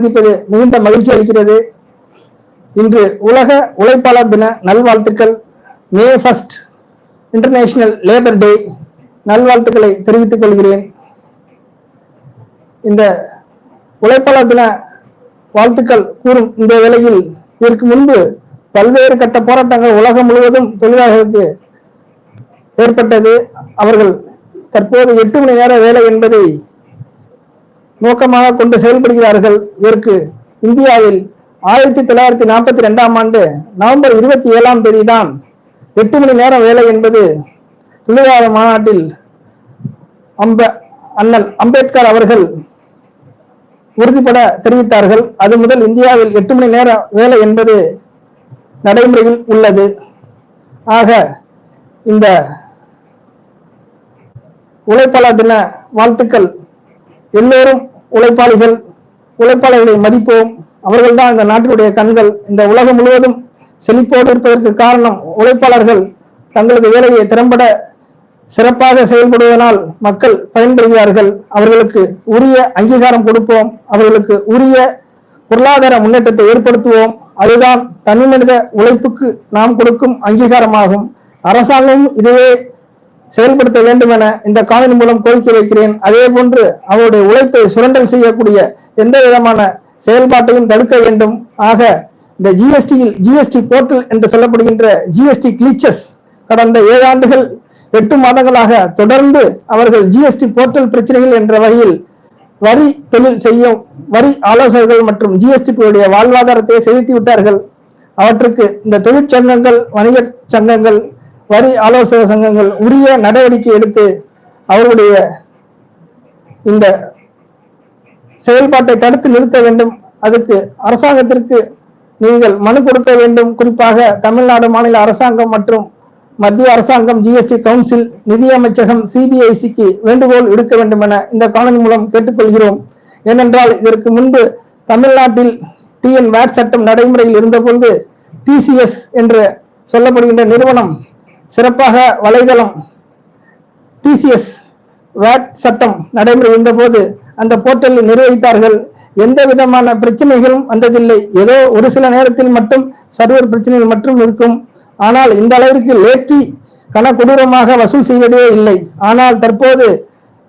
சந்திப்பது மிகுந்த மகிழ்ச்சி அளிக்கிறது. இன்று உலக உழைப்பாளர் தின நல்வாழ்த்துக்கள். May first international labour day நல்வாழ்த்துக்களை தெரிவித்துக் கொள்கிறேன். இந்த உழைப்பாளர் தின வாழ்த்துக்கள் கூறும் இந்த வேளையில் இதற்கு முன்பு பல்வேறு கட்ட போராட்டங்கள் உலகம் முழுவதும் தொழிலாளர்களுக்கு ஏற்பட்டது. அவர்கள் தற்போது எட்டு மணி நேர வேலை என்பதை நோக்கமாக கொண்டு செயல்படுகிறார்கள். இதற்கு இந்தியாவில் ஆயிரத்தி தொள்ளாயிரத்தி நாற்பத்தி ரெண்டாம் ஆண்டு நவம்பர் இருபத்தி ஏழாம் தேதி தான் எட்டு மணி நேரம் வேலை என்பது தொழிலாளர் மாநாட்டில் அம்ப அண்ணல் அம்பேத்கர் அவர்கள் உறுதிப்பட தெரிவித்தார்கள். அது முதல் இந்தியாவில் எட்டு மணி நேர வேலை என்பது நடைமுறையில் உள்ளது. ஆக இந்த உழைப்பாளர் தின வாழ்த்துக்கள். எல்லோரும் உழைப்பாளிகள் உழைப்பாளர்களை மதிப்போம். அவர்கள்தான் இந்த நாட்டினுடைய கண்கள். இந்த உலகம் முழுவதும் செழிப்போடு இருப்பதற்கு காரணம் உழைப்பாளர்கள். தங்களது வேலையை திறம்பட சிறப்பாக செயல்படுவதனால் மக்கள் பயன்படுகிறார்கள் அவர்களுக்கு உரிய அங்கீகாரம் கொடுப்போம். அவர்களுக்கு உரிய பொருளாதார முன்னேற்றத்தை ஏற்படுத்துவோம். அதுதான் தனிமனித உழைப்புக்கு நாம் கொடுக்கும் அங்கீகாரமாகும். அரசாங்கமும் இதையே செயல்படுத்த வேண்டும் என இந்த காணொலி மூலம் கோரிக்கை வைக்கிறேன். அதே போன்று அவருடைய உழைப்பை சுரண்டல் செய்யக்கூடிய எந்த விதமான செயல்பாட்டையும் தடுக்க வேண்டும். ஆக இந்த ஜிஎஸ்டியில் ஜிஎஸ்டி போர்ட்டல் என்று சொல்லப்படுகின்ற ஜிஎஸ்டி கிளிச்சஸ் கடந்த ஏழு ஆண்டுகள் எட்டு மாதங்களாக தொடர்ந்து அவர்கள் ஜிஎஸ்டி போர்ட்டல் பிரச்சனைகள் என்ற வகையில் வரி தொழில் செய்யும் வரி ஆலோசகர்கள் மற்றும் ஜிஎஸ்டி வாழ்வாதாரத்தை செலுத்தி விட்டார்கள். அவற்றுக்கு இந்த தொழிற்சங்கங்கள் வணிக சங்கங்கள் வரி ஆலோசக சங்கங்கள் உரிய நடவடிக்கை எடுத்து அவர்களுடைய இந்த செயல்பாட்டை தடுத்து நிறுத்த வேண்டும். அதுக்கு அரசாங்கத்திற்கு நீங்கள் மனு கொடுக்க வேண்டும். குறிப்பாக தமிழ்நாடு மாநில அரசாங்கம் மற்றும் மத்திய அரசாங்கம் ஜிஎஸ்டி கவுன்சில் நிதியமைச்சகம் சிபிஐசிக்கு வேண்டுகோள் விடுக்க வேண்டும் என இந்த காணொலி மூலம் கேட்டுக்கொள்கிறோம். ஏனென்றால் இதற்கு முன்பு தமிழ்நாட்டில் டிஎன் வேட் சட்டம் நடைமுறையில் இருந்தபொழுது டிசிஎஸ் என்று சொல்லப்படுகின்ற நிறுவனம் சிறப்பாக வலைதளம் டிசிஎஸ் வேட் சட்டம் நடைமுறை இருந்தபோது அந்த போர்ட்டலில் நிர்வகித்தார்கள். எந்த விதமான பிரச்சனைகளும் வந்ததில்லை. ஏதோ ஒரு சில நேரத்தில் மட்டும் சர்வர் பிரச்சனைகள் மட்டும் இருக்கும். ஆனால் இந்த அளவிற்கு லேற்றி கன கொடூரமாக வசூல் செய்வதே இல்லை. ஆனால் தற்போது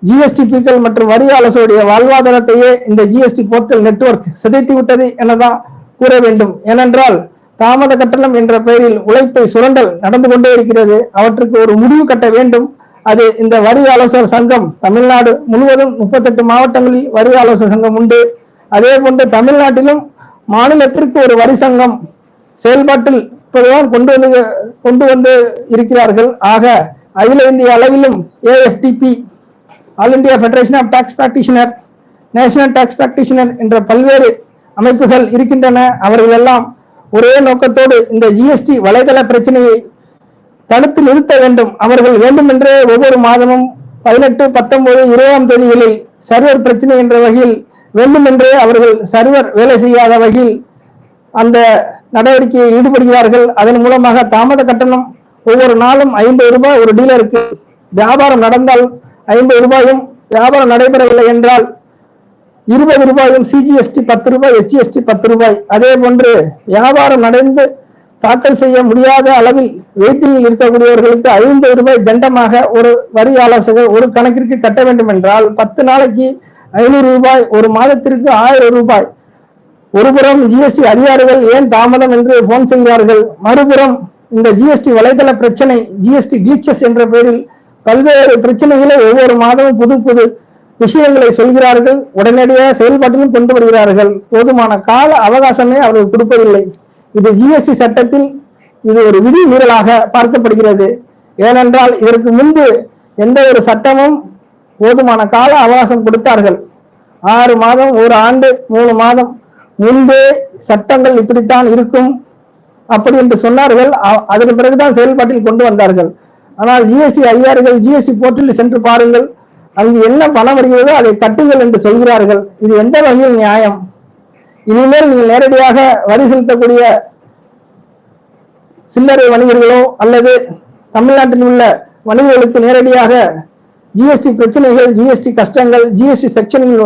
ஜிஎஸ்டி பீக்கள் மற்றும் வரி ஆலோசனுடைய வாழ்வாதாரத்தையே இந்த ஜிஎஸ்டி போர்ட்டல் நெட்வொர்க் சிதைத்து விட்டது எனதான் கூற வேண்டும். ஏனென்றால் தாமத கட்டணம் என்ற பெயரில் உழைப்பை சுரண்டல் நடந்து கொண்டே இருக்கிறது. அவற்றுக்கு ஒரு முடிவு கட்ட வேண்டும். அது இந்த வரி ஆலோசகர் சங்கம் தமிழ்நாடு முழுவதும் முப்பத்தெட்டு மாவட்டங்களில் வரி ஆலோசகர் சங்கம் உண்டு. அதே போன்று தமிழ்நாட்டிலும் மாநிலத்திற்கு ஒரு வரி சங்கம் செயல்பாட்டில் இப்போதுதான் கொண்டு வந்து கொண்டு வந்து இருக்கிறார்கள். ஆக அகில இந்திய அளவிலும் AFTP all India federation of tax practitioner national tax practitioner என்ற பல்வேறு அமைப்புகள் இருக்கின்றன. அவர்கள் எல்லாம் ஒரே நோக்கத்தோடு இந்த ஜிஎஸ்டி வலைதள பிரச்சனையை தடுத்து நிறுத்த வேண்டும். அவர்கள் வேண்டுமென்றே ஒவ்வொரு மாதமும் பதினெட்டு பத்தொன்பது இருபதாம் தேதிகளில் சர்வர் பிரச்சனை என்ற வகையில் வேண்டுமென்றே அவர்கள் சர்வர் வேலை செய்யாத வகையில் அந்த நடவடிக்கையை ஈடுபடுகிறார்கள். அதன் மூலமாக தாமத கட்டணம் ஒவ்வொரு நாளும் ஐம்பது ரூபாய் ஒரு டீலருக்கு வியாபாரம் நடந்தால் ஐம்பது ரூபாயும் வியாபாரம் நடைபெறவில்லை என்றால் இருபது ரூபாயும் சிஜிஎஸ்டி பத்து ரூபாய் எஸ்சிஎஸ்டி பத்து ரூபாய். அதே போன்று வியாபாரம் நடந்து தாக்கல் செய்ய முடியாத அளவில் வெயிட்டிங்கில் இருக்கக்கூடியவர்களுக்கு ஐம்பது ரூபாய் தண்டமாக ஒரு வரி ஆலோசகர் ஒரு கணக்கிற்கு கட்ட வேண்டும் என்றால் பத்து நாளைக்கு ஐநூறு ரூபாய் ஒரு மாதத்திற்கு ஆயிரம் ரூபாய். ஒருபுறம் ஜிஎஸ்டி அதிகாரிகள் ஏன் தாமதம் என்று போன் செய்கிறார்கள்? மறுபுறம் இந்த ஜிஎஸ்டி வலைதள பிரச்சனை ஜிஎஸ்டி கிளீச்சஸ் என்ற பெயரில் பல்வேறு பிரச்சனைகளை ஒவ்வொரு மாதமும் புது புது விஷயங்களை சொல்கிறார்கள் உடனடியாக செயல்பாட்டிலும் கொண்டு வருகிறார்கள் போதுமான கால அவகாசமே அவர்கள் கொடுப்பதில்லை. இது ஜிஎஸ்டி சட்டத்தில் இது ஒரு விதி மீறலாக பார்க்கப்படுகிறது. ஏனென்றால் இதற்கு முன்பு எந்த ஒரு சட்டமும் போதுமான கால அவகாசம் கொடுத்தார்கள். ஆறு மாதம் ஒரு ஆண்டு மூணு மாதம் முன்பே சட்டங்கள் இப்படித்தான் இருக்கும். அப்படி என்று சொன்னார்கள். அதன் பிறகுதான் செயல்பாட்டில் கொண்டு வந்தார்கள். ஆனால் ஜிஎஸ்டி அதிகாரிகள் ஜிஎஸ்டி போர்ட்டலில் சென்று பாருங்கள். அங்கு என்ன பணம் வருகிறதோ அதை கட்டுங்கள் என்று சொல்கிறார்கள். இது எந்த வகையில் நியாயம்? இனிமேல் நீங்கள் நேரடியாக வரி செலுத்தக்கூடிய சில்லறை வணிகர்களோ அல்லது தமிழ்நாட்டில் உள்ள வணிகர்களுக்கு நேரடியாக ஜிஎஸ்டி பிரச்சனைகள் ஜிஎஸ்டி கஷ்டங்கள் ஜிஎஸ்டி செக்ஷனின்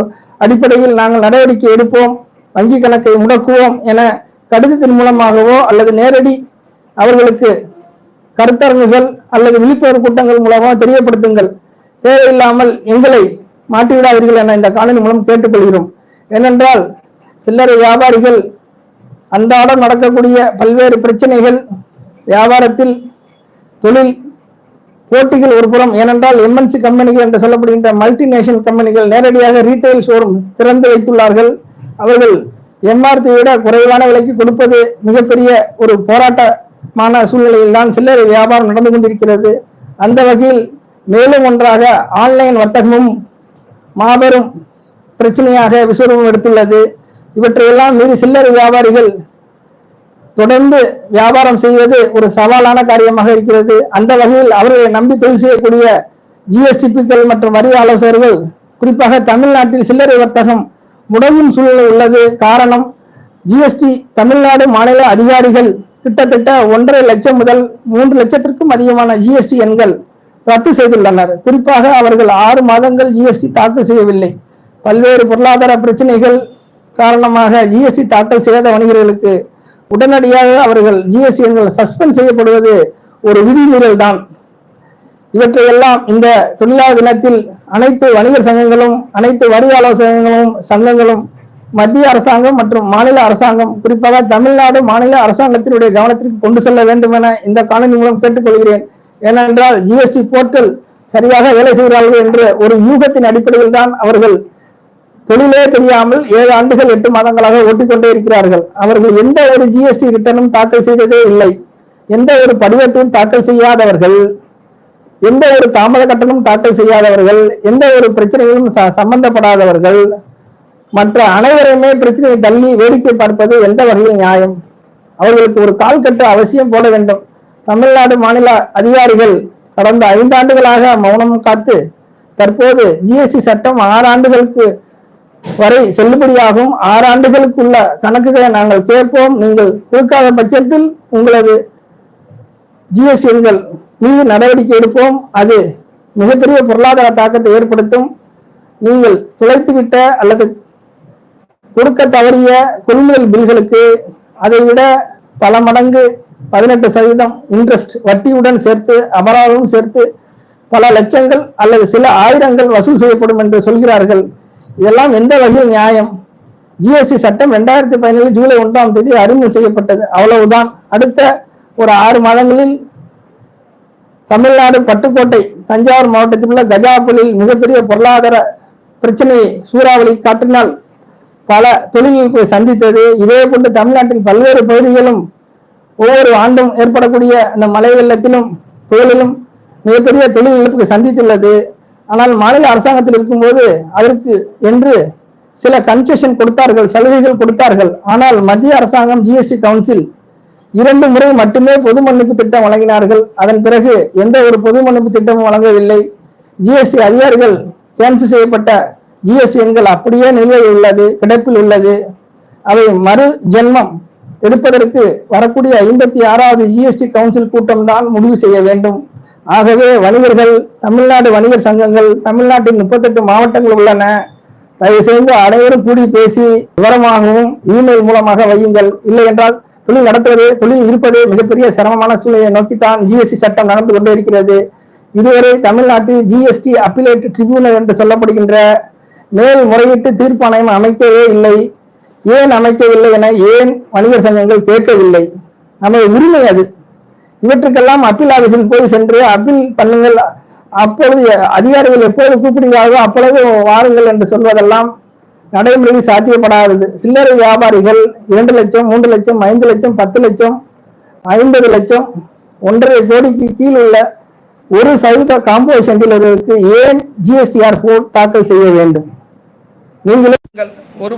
அடிப்படையில் நாங்கள் நடவடிக்கை எடுப்போம் வங்கி கணக்கை முடக்குவோம் என கடிதத்தின் மூலமாகவோ அல்லது நேரடி அவர்களுக்கு கருத்தரங்குகள் அல்லது விழிப்புணர்வு கூட்டங்கள் மூலமாக தெரியப்படுத்துங்கள். தேவையில்லாமல் எங்களை மாட்டிவிடாதீர்கள் என இந்த காணொலி மூலம் கேட்டுக்கொள்கிறோம். ஏனென்றால் சில்லறை வியாபாரிகள் அன்றாடம் நடக்கக்கூடிய பல்வேறு பிரச்சனைகள் வியாபாரத்தில் தொழில் போட்டிகள் ஒரு புறம் ஏனென்றால் எம்என்சி கம்பெனிகள் என்று சொல்லப்படுகின்ற மல்டிநேஷனல் கம்பெனிகள் நேரடியாக ரீட்டைல் ஷோரூம் திறந்து வைத்துள்ளார்கள். அவர்கள் எம்ஆர்பி விட குறைவான விலைக்கு கொடுப்பது மிகப்பெரிய ஒரு போராட்டமான சூழ்நிலையில் தான் சில்லறை வியாபாரம் நடந்து கொண்டிருக்கிறது. அந்த வகையில் மேலும் ஒன்றாக ஆன்லைன் வர்த்தகமும் மாபெரும் பிரச்சனையாக விஸ்வரூபம் எடுத்துள்ளது. இவற்றையெல்லாம் மீறி சில்லறை வியாபாரிகள் தொடர்ந்து வியாபாரம் செய்வது ஒரு சவாலான காரியமாக இருக்கிறது. அந்த வகையில் அவர்களை நம்பி தொழில் செய்யக்கூடிய ஜிஎஸ்டிபிக்கள் மற்றும் வரி ஆலோசகர்கள் குறிப்பாக தமிழ்நாட்டில் சில்லறை வர்த்தகம் முடங்கும் சூழ்நிலை உள்ளது. காரணம் ஜிஎஸ்டி தமிழ்நாடு மாநில அதிகாரிகள் கிட்டத்தட்ட ஒன்றரை லட்சம் முதல் மூன்று லட்சத்திற்கும் அதிகமான ஜிஎஸ்டி எண்கள் ரத்து செய்துள்ளனர். குறிப்பாக அவர்கள் ஆறு மாதங்கள் ஜிஎஸ்டி தாக்கல் செய்யவில்லை. பல்வேறு பொருளாதார பிரச்சனைகள் காரணமாக ஜிஎஸ்டி தாக்கல் செய்யாத வணிகர்களுக்கு உடனடியாக அவர்கள் ஜிஎஸ்டி எண்கள் சஸ்பெண்ட் செய்யப்படுவது ஒரு விதிமீறல் தான். இவற்றையெல்லாம் இந்த தொழிலாளர் தினத்தில் அனைத்து வணிகர் சங்கங்களும் அனைத்து வரி ஆலோசகங்களும் சங்கங்களும் மத்திய அரசாங்கம் மற்றும் மாநில அரசாங்கம் குறிப்பாக தமிழ்நாடு மாநில அரசாங்கத்தினுடைய கவனத்திற்கு கொண்டு செல்ல வேண்டும் என இந்த காணொலி மூலம் கேட்டுக்கொள்கிறேன். ஏனென்றால் ஜிஎஸ்டி போர்ட்டல் சரியாக வேலை செய்கிறார்கள் என்ற ஒரு யூகத்தின் அடிப்படையில் தான் அவர்கள் தொழிலே தெரியாமல் ஏழு ஆண்டுகள் எட்டு மாதங்களாக ஓட்டிக்கொண்டே இருக்கிறார்கள். அவர்கள் எந்த ஒரு ஜிஎஸ்டி ரிட்டர்னும் தாக்கல் செய்ததே இல்லை. எந்த ஒரு படிவத்தையும் தாக்கல் செய்யாதவர்கள் எந்த ஒரு தாமத கட்டணம் தாக்கல் செய்யாதவர்கள் எந்த ஒரு பிரச்சனையிலும் ச- சம்பந்தப்படாதவர்கள் மற்ற அனைவருமே பிரச்சனையை தள்ளி வேடிக்கை பார்ப்பது எந்த வகையில் நியாயம்? அவர்களுக்கு ஒரு கால் கட்டு அவசியம் போட வேண்டும். தமிழ்நாடு மாநில அதிகாரிகள் கடந்த ஐந்தாண்டுகளாக மௌனம் காத்து தற்போது ஜிஎஸ்டி சட்டம் ஆறு ஆண்டுகளுக்கு வரை செல்லுபடியாகும். ஆறு ஆண்டுகளுக்குள்ள கணக்குகளை நாங்கள் கேட்போம். நீங்கள் கொடுக்காத பட்சத்தில் உங்களது ஜிஎஸ்டிகள் மீது நடவடிக்கை எடுப்போம். அது மிகப்பெரிய பொருளாதார தாக்கத்தை ஏற்படுத்தும். நீங்கள் துளைத்துவிட்ட அல்லது கொடுக்க தவறிய கொள்முதல் பில்களுக்கு அதை விட பல மடங்கு பதினெட்டு சதவீதம் இன்ட்ரெஸ்ட் வட்டியுடன் சேர்த்து அபராதமும் சேர்த்து பல லட்சங்கள் அல்லது சில ஆயிரங்கள் வசூல் செய்யப்படும் என்று சொல்கிறார்கள். இதெல்லாம் எந்த வகையில் நியாயம்? ஜிஎஸ்டி சட்டம் ரெண்டாயிரத்தி பதினேழு ஜூலை ஒன்றாம் தேதி அறிமுகம் செய்யப்பட்டது. அவ்வளவுதான். அடுத்த ஒரு ஆறு மாதங்களில் தமிழ்நாடு பட்டுக்கோட்டை தஞ்சாவூர் மாவட்டத்தில் உள்ள கஜா புயலில் மிகப்பெரிய பொருளாதார பிரச்சனையை சூறாவளி காற்றினால் பல தொழில்களை சந்தித்தது. இதே போன்று தமிழ்நாட்டில் பல்வேறு பகுதிகளும் ஒவ்வொரு ஆண்டும் ஏற்படக்கூடிய அந்த மழை வெள்ளத்திலும் புயலிலும் மிகப்பெரிய தொழில் இழப்புக்கு சந்தித்துள்ளது. ஆனால் மாநில அரசாங்கத்தில் இருக்கும்போது அதற்கு என்று சில கன்செஷன் கொடுத்தார்கள் சலுகைகள் கொடுத்தார்கள். ஆனால் மத்திய அரசாங்கம் ஜிஎஸ்டி கவுன்சில் இரண்டு முறை மட்டுமே பொது மன்னிப்பு திட்டம் வழங்கினார்கள். அதன் பிறகு எந்த ஒரு பொது மன்னிப்பு திட்டமும் வழங்கவில்லை. ஜிஎஸ்டி அதிகாரிகள் கேன்சல் செய்யப்பட்ட ஜிஎஸ்டி எண்கள் அப்படியே நிலுவையில் உள்ளது கிடப்பில் உள்ளது. அவை மறு ஜென்மம் எடுப்பதற்கு வரக்கூடிய ஐம்பத்தி ஆறாவது ஜிஎஸ்டி கவுன்சில் கூட்டம் தான் முடிவு செய்ய வேண்டும். ஆகவே வணிகர்கள் தமிழ்நாடு வணிகர் சங்கங்கள் தமிழ்நாட்டின் முப்பத்தெட்டு மாவட்டங்கள் உள்ளன. தயவு செய்து அனைவரும் கூடி பேசி விவரமாகவும் இமெயில் மூலமாக வையுங்கள். இல்லை என்றால் தொழில் நடத்துவது தொழில் இருப்பதே மிகப்பெரிய சிரமமான சூழ்நிலையை நோக்கித்தான் ஜிஎஸ்டி சட்டம் நடந்து கொண்டே இருக்கிறது. இதுவரை தமிழ்நாட்டில் ஜிஎஸ்டி அப்பிலேட் ட்ரிபியூனல் என்று சொல்லப்படுகின்ற மேல் முறையீட்டு தீர்ப்பாணையம் அமைக்கவே இல்லை. ஏன் அமைக்கவில்லை என ஏன் வணிகர் சங்கங்கள் கேட்கவில்லை? நமது உரிமை அது. இவற்றுக்கெல்லாம் அப்பீல் ஆபீஸில் போய் சென்று அப்பீல் பண்ணுங்கள். அப்பொழுது அதிகாரிகள் எப்போது கூப்பிடுகிறார்களோ அப்பொழுது வாருங்கள் என்று சொல்வதெல்லாம் நடைமுறையில் சாத்தியப்படாதது. சில்லறை வியாபாரிகள் இரண்டு லட்சம் மூன்று லட்சம் ஐந்து லட்சம் பத்து லட்சம் ஐம்பது லட்சம் ஒன்றரை கோடிக்கு கீழ் உள்ள ஒரு சதவீத காம்போசிஷன் டீலர்களுக்கு ஏன் ஜிஎஸ்டிஆர் போர் தாக்கல் செய்ய வேண்டும்? நீங்களே ஒரு